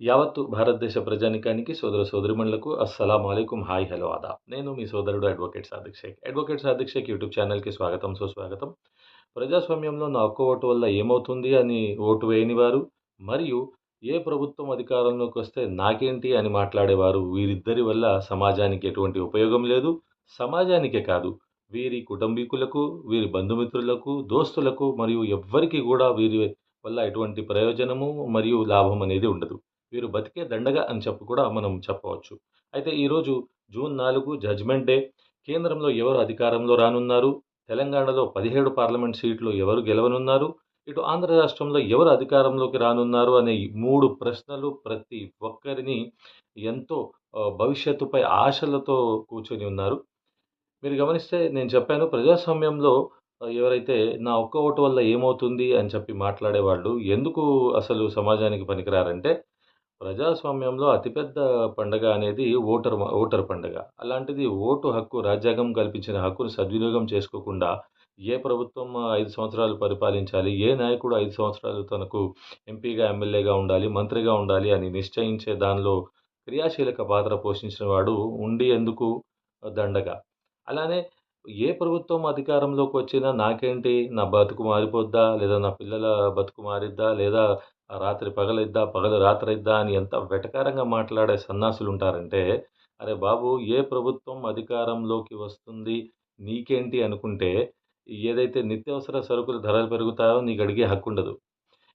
యావత్తు భారతదేశ ప్రజానికానికి సోదర సోదరిమణులకు అస్సలం అలైకుం హాయ్ హలో ఆదా నేను మీ సోదరుడు advocate Sadiq Shaik. Advocate Sadiq Shaik YouTube ఛానల్కి స్వాగతం సుస్వాగతం. ప్రజాస్వామ్యంలో నా ఒక్క ఓటు వల్ల ఏమవుతుంది అని ఓటు వేయని వారు మరియు ఏ ప్రభుత్వం అధికారంలోకి వస్తే నాకేంటి అని మాట్లాడేవారు వీరిద్దరి వల్ల సమాజానికి ఎటువంటి ఉపయోగం లేదు. సమాజానికే కాదు వీరి కుటుంబీకులకు వీరి బంధుమిత్రులకు దోస్తులకు మరియు ఎవ్వరికి కూడా వీరి వల్ల ఎటువంటి ప్రయోజనము మరియు లాభం అనేది ఉండదు. వీరు బతికే దండగా అని చెప్పి కూడా మనం చెప్పవచ్చు. అయితే ఈరోజు జూన్ నాలుగు జడ్జ్మెంట్ డే. కేంద్రంలో ఎవరు అధికారంలో రానున్నారు? తెలంగాణలో పదిహేడు పార్లమెంట్ సీట్లు ఎవరు గెలవనున్నారు? ఇటు ఆంధ్ర రాష్ట్రంలో ఎవరు అధికారంలోకి రానున్నారు? అనే మూడు ప్రశ్నలు ప్రతి ఒక్కరిని ఎంతో భవిష్యత్తుపై ఆశలతో కూర్చొని ఉన్నారు. మీరు గమనిస్తే నేను చెప్పాను ప్రజాస్వామ్యంలో ఎవరైతే నా ఒక్క ఓటు వల్ల ఏమవుతుంది అని చెప్పి మాట్లాడేవాళ్ళు ఎందుకు అసలు సమాజానికి పనికిరారంటే ప్రజాస్వామ్యంలో అతిపెద్ద పండగ అనేది ఓటర్ ఓటర్ పండగ. అలాంటిది ఓటు హక్కు రాజ్యాంగం కల్పించిన హక్కును సద్వినియోగం చేసుకోకుండా ఏ ప్రభుత్వం ఐదు సంవత్సరాలు పరిపాలించాలి ఏ నాయకుడు ఐదు సంవత్సరాలు తనకు ఎంపీగా ఎమ్మెల్యేగా ఉండాలి మంత్రిగా ఉండాలి అని నిశ్చయించే దానిలో క్రియాశీలక పాత్ర పోషించిన వాడు ఉండి ఎందుకు దండగా? అలానే ఏ ప్రభుత్వం అధికారంలోకి వచ్చినా నాకేంటి? నా బతుకు మారిపోద్దా? లేదా నా పిల్లల బతుకు మారిద్దా? లేదా రాత్రి పగలిద్దా పగలు రాత్రి ఇద్దా అని ఎంత వెటకారంగా మాట్లాడే సన్నాసులు ఉంటారంటే అరే బాబు ఏ ప్రభుత్వం అధికారంలోకి వస్తుంది నీకేంటి అనుకుంటే ఏదైతే నిత్యావసర సరుకుల ధరలు పెరుగుతాయో నీకు అడిగే హక్కు ఉండదు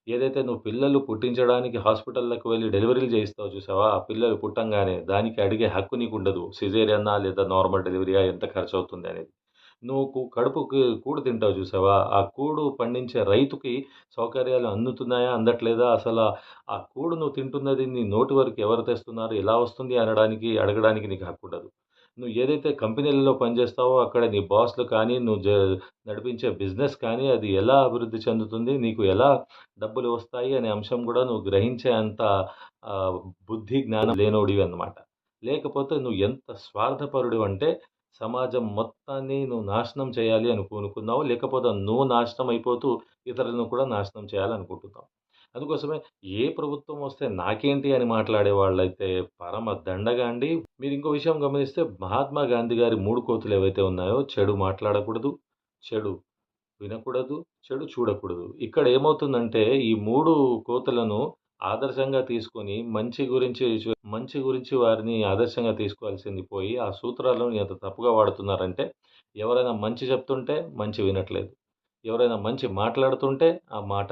ఏదైతే నువ్వు పిల్లలు పుట్టించడానికి హాస్పిటల్లకు వెళ్ళి డెలివరీలు చేయిస్తావు చూసావా ఆ పిల్లలు పుట్టంగానే దానికి అడిగే హక్కు నీకు ఉండదు సిజేరియన్నా లేదా నార్మల్ డెలివరీయా ఎంత ఖర్చు అవుతుంది అనేది. నువ్వు కడుపుకి కూడు తింటావు చూసావా? ఆ కూడు పండించే రైతుకి సౌకర్యాలు అందుతున్నాయా? అందట్లేదా? అసలు ఆ- కూడు నువ్వు తింటున్నది నీ నోటి వరకు ఎవరు తెస్తున్నారు? ఎలా వస్తుంది అనడానికి అడగడానికి నీకు హక్కు ఉండదు. నువ్వు ఏదైతే కంపెనీలలో పనిచేస్తావో అక్కడ నీ బాస్లు కానీ నువ్వు జ నడిపించే బిజినెస్ కానీ అది ఎలా అభివృద్ధి చెందుతుంది? నీకు ఎలా డబ్బులు వస్తాయి? అనే అంశం కూడా నువ్వు గ్రహించే అంత బుద్ధి జ్ఞానం లేనోడివి అన్నమాట. లేకపోతే నువ్వు ఎంత స్వార్థపరుడు అంటే సమాజం మొత్తాన్ని నువ్వు నాశనం చేయాలి అని పూనుకున్నావు లేకపోతే నువ్వు నాశనం అయిపోతూ ఇతరులను కూడా నాశనం చేయాలనుకుంటున్నావు. అందుకోసమే ఏ ప్రభుత్వం వస్తే నాకేంటి అని మాట్లాడే వాళ్ళైతే పరమ దండగా అండి. మీరు ఇంకో విషయం గమనిస్తే మహాత్మా గాంధీ గారి మూడు కోతులు ఏవైతే ఉన్నాయో చెడు మాట్లాడకూడదు చెడు వినకూడదు చెడు చూడకూడదు. ఇక్కడ ఏమవుతుందంటే ఈ మూడు కోతులను ఆదర్శంగా తీసుకొని మంచి గురించి చూ- మంచి గురించి వారిని ఆదర్శంగా తీసుకోవాల్సింది పోయి ఆ సూత్రాలను ఎంత తప్పుగా వాడుతున్నారంటే ఎవరైనా మంచి చెప్తుంటే మంచి వినట్లేదు. ఎవరైనా మంచి మాట్లాడుతుంటే ఆ మాట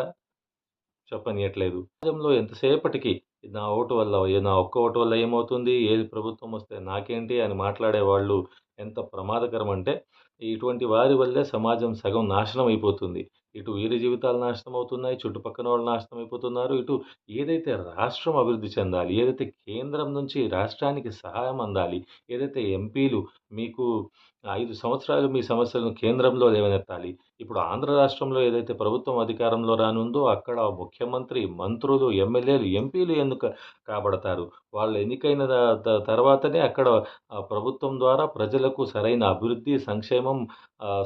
చెప్పనీయట్లేదు. సమాజంలో ఎంతసేపటికి నా ఓటు వల్ల ఏ- నా ఒక్క ఓటు వల్ల ఏమవుతుంది? ఏ ప్రభుత్వం వస్తే నాకేంటి అని మాట్లాడే వాళ్ళు ఎంత ప్రమాదకరం అంటే ఇటువంటి వారి వల్లే సమాజం సగం నాశనం అయిపోతుంది. ఇటు వీరి జీవితాలు నాశనం అవుతున్నాయి చుట్టుపక్కల వాళ్ళు నాశనం అయిపోతున్నారు. ఇటు ఏదైతే రాష్ట్రం అభివృద్ధి చెందాలి ఏదైతే కేంద్రం నుంచి రాష్ట్రానికి సహాయం అందాలి ఏదైతే ఎంపీలు మీకు ఐదు సంవత్సరాలు మీ సమస్యలను కేంద్రంలో లేవనెత్తాలి. ఇప్పుడు ఆంధ్ర రాష్ట్రంలో ఏదైతే ప్రభుత్వం అధికారంలో రానుందో అక్కడ ముఖ్యమంత్రి మంత్రులు ఎమ్మెల్యేలు ఎంపీలు ఎందుకు కాబడతారు? వాళ్ళు ఎన్నికైన తర్వాతనే అక్కడ ప్రభుత్వం ద్వారా ప్రజలకు సరైన అభివృద్ధి సంక్షేమం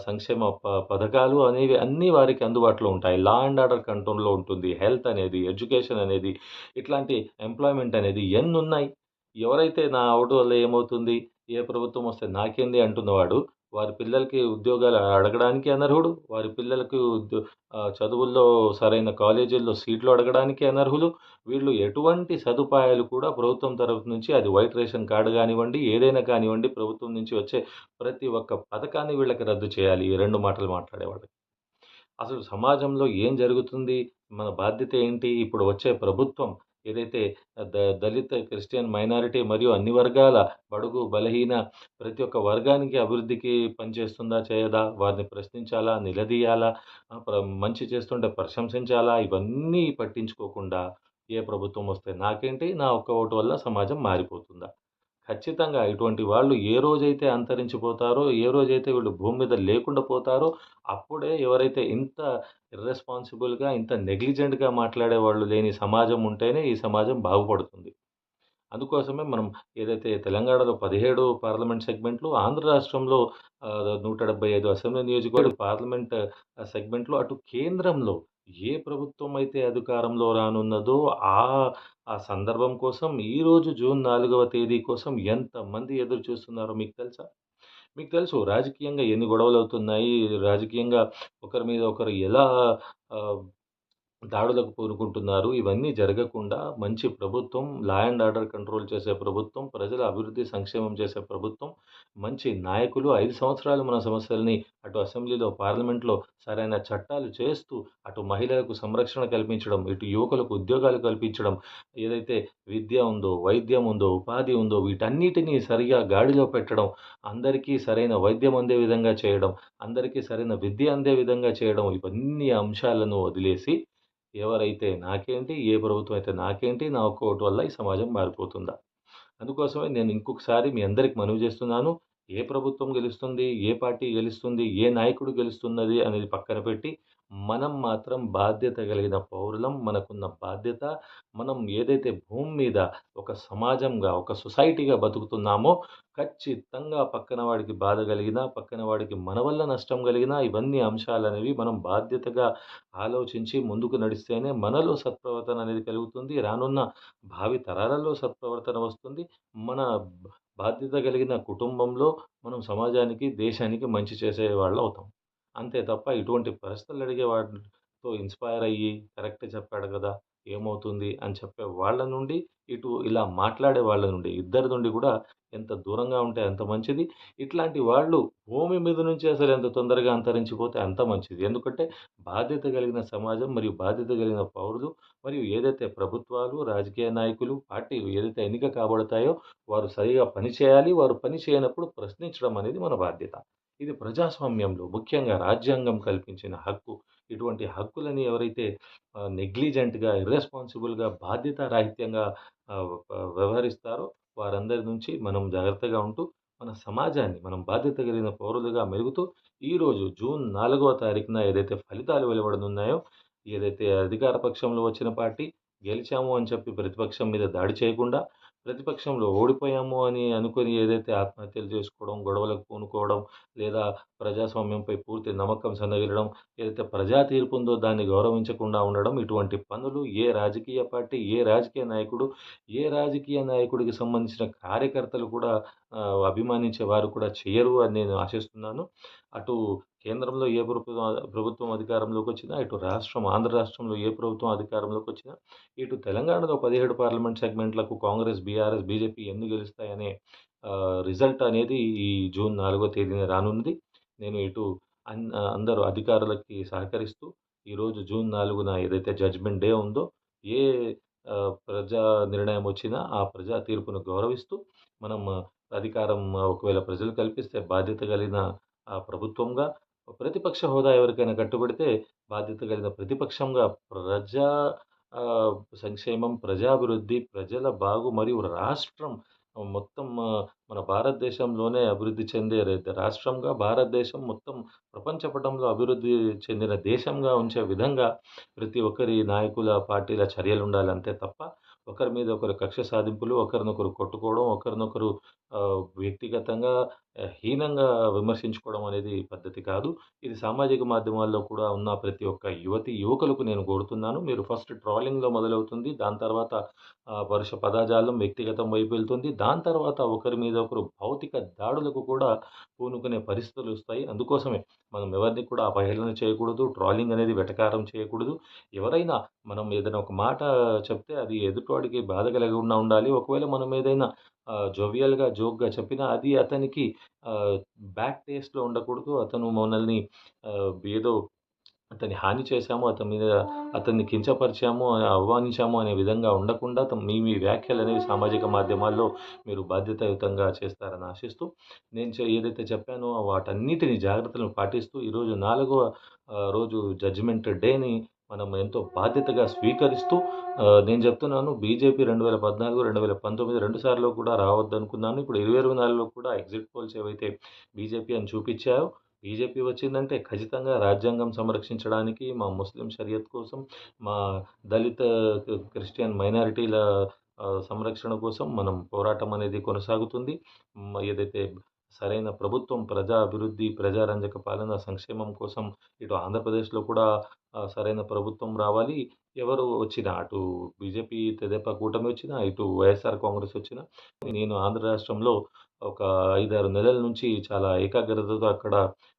సంక్షేమ ప పథకాలు అనేవి అన్నీ వారికి అందుబాటులో ఉంటాయి. లా అండ్ ఆర్డర్ కంట్రోల్లో ఉంటుంది. హెల్త్ అనేది ఎడ్యుకేషన్ అనేది ఇట్లాంటి ఎంప్లాయ్మెంట్ అనేది ఎన్ని ఉన్నాయి ఎవరైతే నా ఓటు వల్ల ఏమవుతుంది? ఏ ప్రభుత్వం వస్తే నాకేంది అంటున్నవాడు వారి పిల్లలకి ఉద్యోగాలు అడగడానికి అనర్హుడు. వారి పిల్లలకు ఉద్యో చదువుల్లో సరైన కాలేజీల్లో సీట్లు అడగడానికి అనర్హులు. వీళ్ళు ఎటువంటి సదుపాయాలు కూడా ప్రభుత్వం తరఫు నుంచి అది వైట్ రేషన్ కార్డు కానివ్వండి ఏదైనా కానివ్వండి ప్రభుత్వం నుంచి వచ్చే ప్రతి ఒక్క పథకాన్ని వీళ్ళకి రద్దు చేయాలి. ఈ రెండు మాటలు మాట్లాడేవాళ్ళకి అసలు సమాజంలో ఏం జరుగుతుంది? మన బాధ్యత ఏంటి? ఇప్పుడు వచ్చే ప్రభుత్వం ఏదైతే ద దళిత క్రిస్టియన్ మైనారిటీ మరియు అన్ని వర్గాల బడుగు బలహీన ప్రతి ఒక్క వర్గానికి అభివృద్ధికి పనిచేస్తుందా చేయదా? వారిని ప్రశ్నించాలా నిలదీయాలా? ప్ర- మంచి చేస్తుంటే ప్రశంసించాలా? ఇవన్నీ పట్టించుకోకుండా ఏ ప్రభుత్వం వస్తే నాకేంటి? నా ఒక్క ఓటు వల్ల సమాజం మారిపోతుందా? ఖచ్చితంగా ఇటువంటి వాళ్ళు ఏ రోజైతే అంతరించిపోతారో ఏ రోజైతే వీళ్ళు భూమి మీద లేకుండా పోతారో అప్పుడే ఎవరైతే ఇంత ఇర్రెస్పాన్సిబుల్గా ఇంత నెగ్లిజెంట్గా మాట్లాడే వాళ్ళు లేని సమాజం ఉంటేనే ఈ సమాజం బాగుపడుతుంది. అందుకోసమే మనం ఏదైతే తెలంగాణలో పదిహేడు పార్లమెంట్ సెగ్మెంట్లు ఆంధ్ర రాష్ట్రంలో నూట డెబ్బై ఐదు అసెంబ్లీ నియోజకవర్గ పార్లమెంట్ సెగ్మెంట్లో సెగ్మెంట్లు అటు కేంద్రంలో ఏ ప్రభుత్వం అయితే అధికారంలో రానున్నదో ఆ ఆ సందర్భం కోసం ఈరోజు జూన్ నాలుగవ తేదీ కోసం ఎంతమంది ఎదురు చూస్తున్నారో మీకు తెలుసా? మీకు తెలుసు రాజకీయంగా ఎన్ని గొడవలు అవుతున్నాయి రాజకీయంగా ఒకరి మీద ఒకరు ఎలా దాడులకు పూనుకుంటున్నారు. ఇవన్నీ జరగకుండా మంచి ప్రభుత్వం, లా అండ్ ఆర్డర్ కంట్రోల్ చేసే ప్రభుత్వం, ప్రజల అభివృద్ధి, సంక్షేమం చేసే ప్రభుత్వం, మంచి నాయకులు ఐదు సంవత్సరాలు మన సమస్యల్ని అటు అసెంబ్లీలో, పార్లమెంట్‌లో సరైన చట్టాలు చేస్తూ, అటు మహిళలకు సంరక్షణ కల్పించడం, ఇటు యువకులకు ఉద్యోగాలు కల్పించడం, ఏదైతే విద్య ఉందో, వైద్యం ఉందో, ఉపాధి ఉందో వీటన్నిటినీ సరిగా గాడిలో పెట్టడం, అందరికీ సరైన వైద్యం అందే విధంగా చేయడం, అందరికీ సరైన విద్య అందే విధంగా చేయడం, ఇవన్నీ అంశాలను వదిలేసి ఎవరైతే నాకేంటి, ఏ ప్రభుత్వం అయితే నాకేంటి, నా ఒక్క ఓటు వల్ల ఈ సమాజం మారిపోతుందా? అందుకోసమే నేను ఇంకొకసారి మీ అందరికి మనవి చేస్తున్నాను. ఏ ప్రభుత్వం గెలుస్తుంది, ఏ పార్టీ గెలుస్తుంది, ఏ నాయకుడు గెలుస్తున్నది అనేది పక్కన పెట్టి, మనం మాత్రం బాధ్యత కలిగిన పౌరులం. మనకున్న బాధ్యత మనం ఏదైతే భూమి మీద ఒక సమాజంగా, ఒక సొసైటీగా బతుకుతున్నామో ఖచ్చితంగా పక్కన వాడికి బాధ కలిగినా, పక్కన వాడికి మన వల్ల నష్టం కలిగినా ఇవన్నీ అంశాలనేవి మనం బాధ్యతగా ఆలోచించి ముందుకు నడిస్తేనే మనలో సత్ప్రవర్తన అనేది కలుగుతుంది. రానున్న భావి తరాలలో సత్ప్రవర్తన వస్తుంది. మన బాధ్యత కలిగిన కుటుంబంలో మనం సమాజానికి, దేశానికి మంచి చేసేవాళ్ళవుతాం. అంతే తప్ప ఇటువంటి ప్రశ్నలు అడిగే వాటితో ఇన్‌స్పైర్ అయ్యి కరెక్టే చెప్పాడు కదా! ఏమవుతుంది అని చెప్పే వాళ్ళ నుండి, ఇటు ఇలా మాట్లాడే వాళ్ళ నుండి, ఇద్దరి నుండి కూడా ఎంత దూరంగా ఉంటే అంత మంచిది. ఇట్లాంటి వాళ్ళు భూమి మీద నుంచి అసలు ఎంత తొందరగా అంతరించిపోతే అంత మంచిది. ఎందుకంటే బాధ్యత కలిగిన సమాజం మరియు బాధ్యత కలిగిన పౌరులు మరియు ఏదైతే ప్రభుత్వాలు, రాజకీయ నాయకులు, పార్టీలు ఏదైతే ఎన్నిక కాబడతాయో వారు సరిగా పని చేయాలి. వారు పని చేయనప్పుడు ప్రశ్నించడం అనేది మన బాధ్యత. ఇది ప్రజాస్వామ్యంలో ముఖ్యంగా రాజ్యాంగం కల్పించిన హక్కు. ఇటువంటి హక్కులని ఎవరైతే నెగ్లిజెంట్‌గా, ఇర్రెస్పాన్సిబుల్‌గా, బాధ్యతారాహిత్యంగా రాహిత్యంగా వ్యవహరిస్తారో వారందరి నుంచి మనం జాగ్రత్తగా ఉంటూ, మన సమాజాన్ని మనం బాధ్యత కలిగిన పౌరులుగా మెరుగుతూ ఈరోజు జూన్ నాలుగవ తారీఖున ఏదైతే ఫలితాలు వెలువడనున్నాయో, ఏదైతే అధికార పక్షంలో వచ్చిన పార్టీ గెలిచాము అని చెప్పి ప్రతిపక్షం మీద దాడి చేయకుండా, ప్రతిపక్షంలో ఓడిపోయాము అని అనుకుని ఏదైతే ఆత్మహత్యలు చేసుకోవడం, గొడవలకు పూనుకోవడం, లేదా ప్రజాస్వామ్యంపై పూర్తి నమ్మకం సన్నగిలడం ఏదైతే ప్రజా తీర్పు ఉందో దాన్ని గౌరవించకుండా ఉండడం, ఇటువంటి పనులు ఏ రాజకీయ పార్టీ, ఏ రాజకీయ నాయకుడు, ఏ రాజకీయ నాయకుడికి సంబంధించిన కార్యకర్తలు కూడా అభిమానించే వారు కూడా చేయరు అని నేను ఆశిస్తున్నాను. అటు కేంద్రంలో ఏ ప్రభుత్వం ప్రభుత్వం అధికారంలోకి వచ్చినా ఇటు రాష్ట్రం ఆంధ్ర రాష్ట్రంలో ఏ ప్రభుత్వం అధికారంలోకి వచ్చినా ఇటు తెలంగాణలో 17 పార్లమెంట్ సెగ్మెంట్లకు కాంగ్రెస్, బీఆర్ఎస్, బీజేపీ ఎన్ని గెలుస్తాయనే రిజల్ట్ అనేది ఈ జూన్ నాలుగో తేదీన రానుంది. నేను ఇటు అన్ అందరూ అధికారులకి సహకరిస్తూ, ఈరోజు జూన్ నాలుగున ఏదైతే జడ్జ్‌మెంట్ డే ఉందో, ఏ ప్రజా నిర్ణయం వచ్చినా ఆ ప్రజా తీర్పును గౌరవిస్తూ, మనం అధికారం ఒకవేళ ప్రజలు కల్పిస్తే బాధ్యత కలిగిన ఆ ప్రభుత్వంగా, ప్రతిపక్ష హోదా ఎవరికైనా కట్టుబడితే బాధ్యత కలిగిన ప్రతిపక్షంగా ప్రజా సంక్షేమం, ప్రజాభివృద్ధి, ప్రజల బాగు మరియు రాష్ట్రం మొత్తం మన భారతదేశంలోనే అభివృద్ధి చెందే రాష్ట్రంగా, భారతదేశం మొత్తం ప్రపంచ పటంలో అభివృద్ధి చెందిన దేశంగా ఉంచే విధంగా ప్రతి ఒక్కరి నాయకుల, పార్టీల చర్యలు అంతే తప్ప, ఒకరి మీద ఒకరు కక్ష సాధింపులు, ఒకరినొకరు కొట్టుకోవడం, ఒకరినొకరు వ్యక్తిగతంగా హీనంగా విమర్శించుకోవడం అనేది పద్ధతి కాదు. ఇది సామాజిక మాధ్యమాల్లో కూడా ఉన్న ప్రతి ఒక్క యువతి యువకులకు నేను కోరుతున్నాను. మీరు ఫస్ట్ ట్రోలింగ్‌లో మొదలవుతుంది. దాని తర్వాత వరుష పదాజాలం పదజాలం వ్యక్తిగతం వైపు వెళ్తుంది. దాని తర్వాత ఒకరి మీద ఒకరు భౌతిక దాడులకు కూడా పూనుకునే పరిస్థితులు వస్తాయి అందుకోసమే మనం ఎవరిని కూడా అవహేళన చేయకూడదు. ట్రాలింగ్ అనేది వెటకారం చేయకూడదు. ఎవరైనా మనం ఏదైనా ఒక మాట చెప్తే అది ఎదుటివాడికి బాధ కలగకుండా ఉండాలి. ఒకవేళ మనం ఏదైనా జోవియల్‌గా, జోక్‌గా చెప్పినా అది అతనికి బ్యాక్ బ్యాడ్ టేస్ట్‌లో ఉండకూడదు. అతను మనల్ని ఏదో అతన్ని హాని చేశాము, అతని మీద అతన్ని కించపరిచాము, అవమానించాము అనే విధంగా ఉండకుండా మీ మీ వ్యాఖ్యలు అనేవి సామాజిక మాధ్యమాల్లో మీరు బాధ్యతాయుతంగా చేస్తారని ఆశిస్తూ, నేను ఏదైతే చెప్పానో వాటన్నిటిని జాగ్రత్తలను పాటిస్తూ ఈరోజు నాలుగవ రోజు జడ్జిమెంట్ డేని మనం ఎంతో బాధ్యతగా స్వీకరిస్తూ నేను చెప్తున్నాను బీజేపీ 2014, 2019 2 సార్లు కూడా రావద్దనుకున్నాను. ఇప్పుడు 2024లో కూడా ఎగ్జిట్ పోల్స్ ఏవైతే బీజేపీ అని చూపించారు బీజేపీ వచ్చిందంటే ఖచ్చితంగా రాజ్యాంగం సంరక్షించడానికి, మా ముస్లిం షరియత్ కోసం, మా దళిత, క్రిస్టియన్ మైనారిటీల సంరక్షణ కోసం మనం పోరాటం అనేది కొనసాగుతుంది. ఏదైతే సరైన ప్రభుత్వం ప్రజా అభివృద్ధి, ప్రజారంజక పాలన, సంక్షేమం కోసం ఇటు ఆంధ్రప్రదేశ్‌లో కూడా సరైన ప్రభుత్వం రావాలి. ఎవరు వచ్చినా అటు బీజేపీ, తెదేపా కూటమి వచ్చినా, ఇటు వైఎస్ఆర్ కాంగ్రెస్ వచ్చినా, నేను ఆంధ్ర రాష్ట్రంలో ఒక 5, 6 నెలల నుంచి చాలా ఏకాగ్రతతో అక్కడ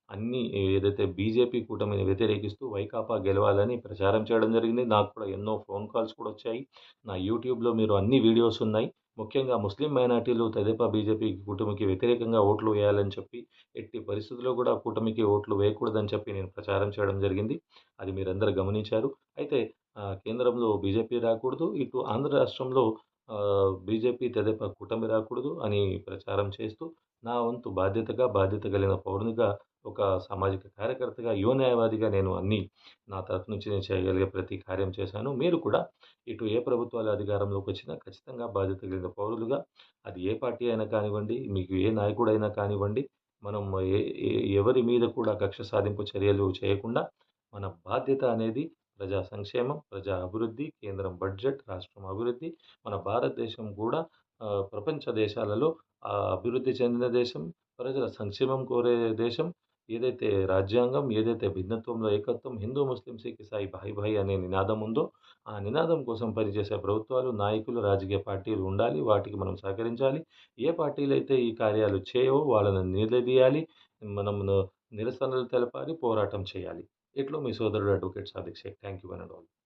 అన్నీ ఏదైతే బీజేపీ కూటమిని వ్యతిరేకిస్తూ వైకాపా గెలవాలని ప్రచారం చేయడం జరిగింది. నాకు కూడా ఎన్నో ఫోన్ కాల్స్ కూడా వచ్చాయి. నా యూట్యూబ్‌లో మీరు అన్ని వీడియోస్ ఉన్నాయి. ముఖ్యంగా ముస్లిం మైనారిటీలు తెదేపా, బీజేపీ కూటమికి వ్యతిరేకంగా ఓట్లు వేయాలని చెప్పి, ఎట్టి పరిస్థితుల్లో కూడా కూటమికి ఓట్లు వేయకూడదని చెప్పి నేను ప్రచారం చేయడం జరిగింది. అది మీరందరూ గమనించారు. అయితే కేంద్రంలో బీజేపీ రాకూడదు. ఇటు ఆంధ్ర రాష్ట్రంలో బీజేపీ, తెదేపా కూటమి రాకూడదు అని ప్రచారం చేస్తూ, నా వంతు బాధ్యతగా, బాధ్యత కలిగిన పౌరునిగా, ఒక సామాజిక కార్యకర్తగా, యువ న్యాయవాదిగా నేను అన్ని నా తరఫు నుంచి నేను చేయగలిగే ప్రతి కార్యం చేశాను. మీరు కూడా ఇటు ఏ ప్రభుత్వాలు అధికారంలోకి వచ్చినా ఖచ్చితంగా బాధ్యత కలిగిన పౌరులుగా, అది ఏ పార్టీ అయినా కానివ్వండి, మీకు ఏ నాయకుడైనా కానివ్వండి, మనం ఎవరి మీద కూడా కక్ష సాధింపు చర్యలు చేయకుండా, మన బాధ్యత అనేది ప్రజా సంక్షేమం, ప్రజా అభివృద్ధి, కేంద్రం బడ్జెట్, రాష్ట్రం అభివృద్ధి, మన భారతదేశం కూడా ప్రపంచ దేశాలలో అభివృద్ధి చెందిన దేశం, ప్రజల సంక్షేమం కోరే దేశం. ఏదైతే రాజ్యాంగం, ఏదైతే భిన్నత్వంలో ఏకత్వం, హిందూ, ముస్లిం, సిక్ ఇసాయి భాయ్ భాయ్ అనే నినాదం ఉందో, ఆ నినాదం కోసం పనిచేసే ప్రభుత్వాలు, నాయకులు, రాజకీయ పార్టీలు ఉండాలి. వాటికి మనం సహకరించాలి. ఏ పార్టీలు అయితే ఈ కార్యాలు చేయవో వాళ్ళని నిలదీయాలి. మనం నిరసనలు తెలపాలి, పోరాటం చేయాలి. ఇట్లు మీ సోదరుడు advocate Sadiq Shaik. Thank you one and all.